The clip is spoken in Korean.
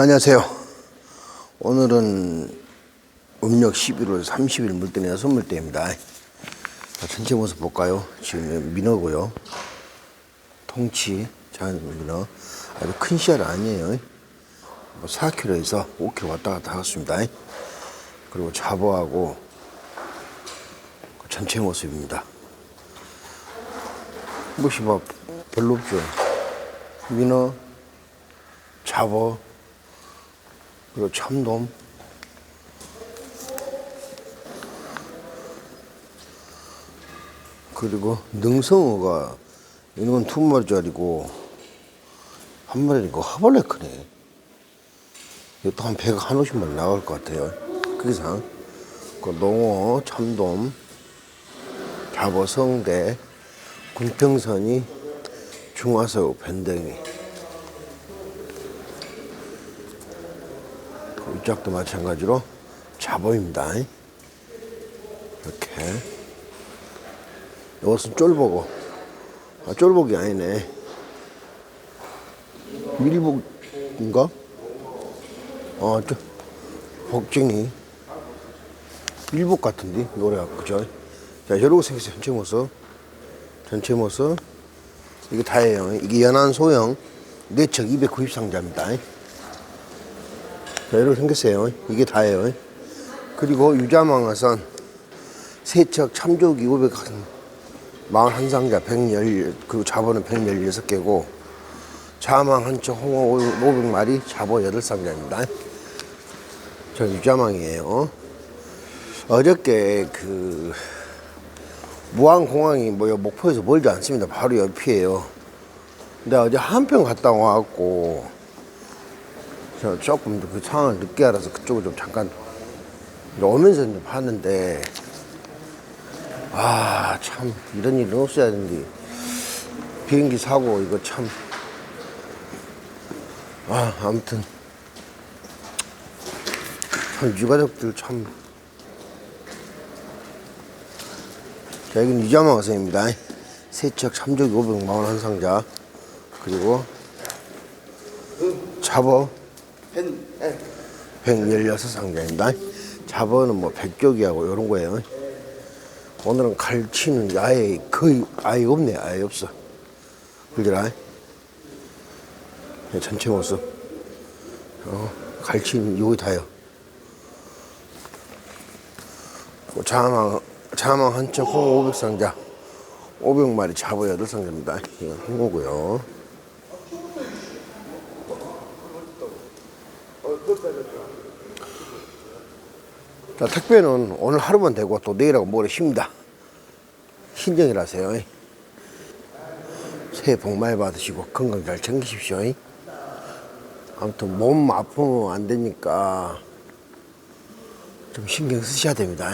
안녕하세요. 오늘은 음력 11월 30일 물때나 선물때입니다. 자, 전체 모습 볼까요? 지금 민어고요. 통치, 자연 민어. 아주 큰 씨알 아니에요. 뭐 4kg에서 5kg 왔다 갔다 하겠습니다. 그리고 잡어하고 그 전체 모습입니다. 무엇이 뭐 별로 없죠. 민어, 잡어, 그리고 참돔. 그리고 능성어가 이건 두 마리짜리고 한 마리고 하벌레 크네. 이것도 한 배가 한 오십 마리 나갈 것 같아요. 그 이상. 그 농어, 참돔, 잡어, 성대, 군평선이, 중화서, 변댕이. 그 위짝도 마찬가지로 잡어입니다. 이렇게. 이것은 쫄보고. 아, 쫄복이 아니네. 밀복인가? 어, 저, 복쟁이. 밀복 같은데, 노래가, 그죠? 자, 이러고 생겼어요, 전체 모습. 전체 모습. 이게 다예요. 이게 연한 소형, 내척 290 상자입니다. 자, 이렇게 생겼어요. 이게 다예요. 그리고 유자망어선 세척 참조기 500, 41상자 110, 그 잡어는 116개고, 자망 한척 홍어 500마리, 잡어 8상자입니다. 저 유자망이에요. 어저께 그, 무안공항이 뭐 목포에서 멀지 않습니다. 바로 옆이에요. 근데 어제 한편 갔다 와갖고, 저 조금 그 상황을 늦게 알아서 그쪽을 좀 잠깐 오면서 이제 봤는데 아 참 이런 일은 없어야 되는데. 비행기 사고 이거 참. 아 아무튼. 참 유가족들 참. 자, 여기는 유자마 화성입니다. 세척 3조기 500만원 한 상자. 그리고 잡어 116상자입니다. 잡어는 뭐 100쪽이하고 이런 거예요. 오늘은 갈치는 아예 거의 아예 없네. 아예 없어. 그러더라. 네, 전체 모습. 어, 갈치는 여기 다요. 그 자망, 자망 한척 홍어 500상자. 500마리 잡어 8상자입니다. 이건 홍어고요. 자, 택배는 오늘 하루만 되고 또 내일하고 모레 쉽니다. 신정이라세요. 새해 복 많이 받으시고 건강 잘 챙기십시오. 아무튼 몸 아프면 안 되니까 좀 신경 쓰셔야 됩니다.